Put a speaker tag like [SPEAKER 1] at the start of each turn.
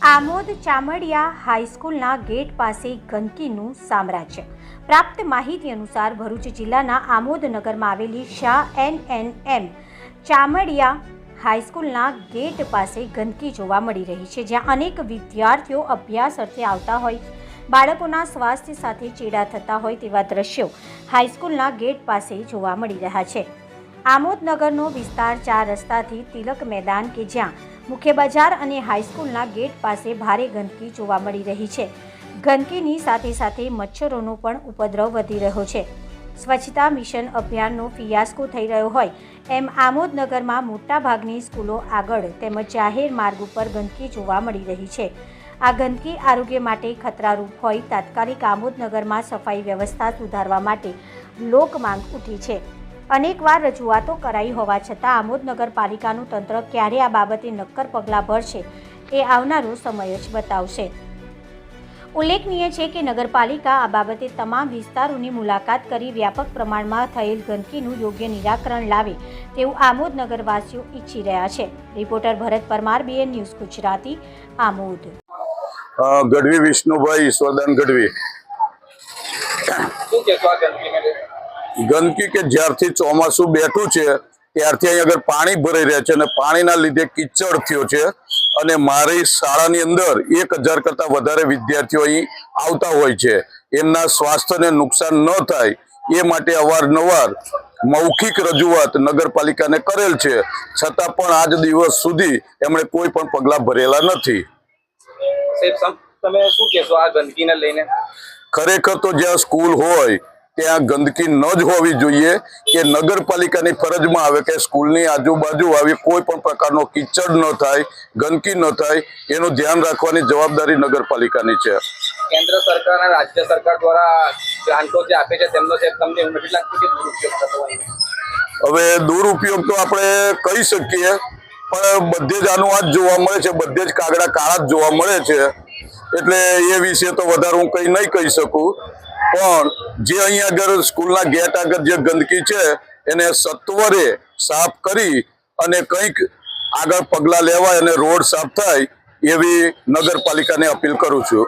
[SPEAKER 1] આમોદ ચામડિયા હાઈસ્કૂલના ગેટ પાસે ગંદકીનું સામ્રાજ્ય. પ્રાપ્ત માહિતી અનુસાર ભરૂચ જિલ્લાના આમોદ નગરમાં આવેલી Shah N N M Chamadia હાઈસ્કૂલના gate પાસે ગંદકી જોવા મળી રહી છે, જ્યાં અનેક વિદ્યાર્થીઓ અભ્યાસ અર્થે આવતા હોય, બાળકોના સ્વાસ્થ્ય સાથે ચેડા થતા હોય તેવા દ્રશ્યો હાઈસ્કૂલના ગેટ પાસે જોવા મળી રહ્યા છે. આમોદ નગરનો વિસ્તાર ચાર રસ્તાથી તિલક મેદાન કે જ્યાં મુખ્ય બજાર અને હાઈસ્કૂલના ગેટ પાસે ભારે ગંદકી જોવા મળી રહી છે. ગંદકીની સાથે સાથે મચ્છરોનો પણ ઉપદ્રવ વધી રહ્યો છે. સ્વચ્છતા મિશન અભિયાનનો ફિયાસ્કો થઈ રહ્યો હોય એમ આમોદનગરમાં મોટાભાગની સ્કૂલો આગળ તેમજ જાહેર માર્ગ ઉપર ગંદકી જોવા મળી રહી છે. આ ગંદકી આરોગ્ય માટે ખતરારૂપ હોય તાત્કાલિક આમોદનગરમાં સફાઈ વ્યવસ્થા સુધારવા માટે લોકમાંગ ઉઠી છે. અનેકવાર રજૂઆતો કરાઈ હોવા છતાં આમોદ નગરપાલિકાનું તંત્ર ક્યારે આ બાબતે નક્કર પગલાં ભરશે એ આવનારો સમય જ બતાવશે. ઉલ્લેખનીય છે કે નગરપાલિકા આ બાબતે તમામ વિસ્તારોની મુલાકાત કરી વ્યાપક પ્રમાણમાં થયેલ ગંદકીનું યોગ્ય નિરાકરણ લાવે તેવું આમોદ નગરવાસીઓ ઈચ્છી રહ્યા છે. Reporter Bharat Parmar BN news Gujarati Amod.
[SPEAKER 2] Gadhvi Vishnubhai Ishwardan Gadhvi. ગંદકી કે જ્યારથી ચોમાસું બેઠું છે ત્યારથી અહીં આગળ પાણી ભરાઈ રહ્યા છે અને પાણીના લીધે કિચડ થયો છે. અને મારી શાળાની અંદર એક હજાર કરતા વધારે વિદ્યાર્થીઓ અહીં આવતા હોય છે. એમના સ્વાસ્થ્યને નુકસાન ન થાય એ માટે અવારનવાર મૌખિક રજૂઆત નગરપાલિકાને કરેલ છે. છતાં પણ આજ દિવસ સુધી એમણે કોઈ પણ પગલાં ભરેલા નથી.
[SPEAKER 3] તમે શું કહેશો આ ગંદકીને લઈને?
[SPEAKER 2] ખરેખર તો જ્યાં સ્કૂલ હોય ત્યાં ગંદકી ન જ હોવી જોઈએ કે નગરપાલિકાની ફરજમાં આવે કે સ્કૂલની આજુબાજુ આવી કોઈ પણ પ્રકારનો કિચડ ન થાય ગંદકી ન થાય એનું ધ્યાન રાખવાની જવાબદારી નગરપાલિકાની છે.
[SPEAKER 3] કેન્દ્ર સરકાર અને રાજ્ય સરકાર દ્વારા ગ્રાન્ટો જે આપે છે તેમનો સાહેબ તમને એવું નથી લાગતું કે દુરુપયોગ થતો હોય?
[SPEAKER 2] હવે દુરુપયોગ તો આપણે કહી શકીએ પણ બધે જ આનું આ જોવા મળે છે બધે જ કાગડા કાળા જ જોવા મળે છે. એટલે એ વિશે તો વધારે હું કંઈ નહીં કહી શકું. પણ જે અહીંયા આગળ સ્કૂલના ગેટ આગળ જે ગંદકી છે, એને સત્વરે સાફ કરી અને કંઈક આગળ પગલાં લેવાય અને રોડ સાફ થાય એવી નગરપાલિકાને અપીલ કરું છું.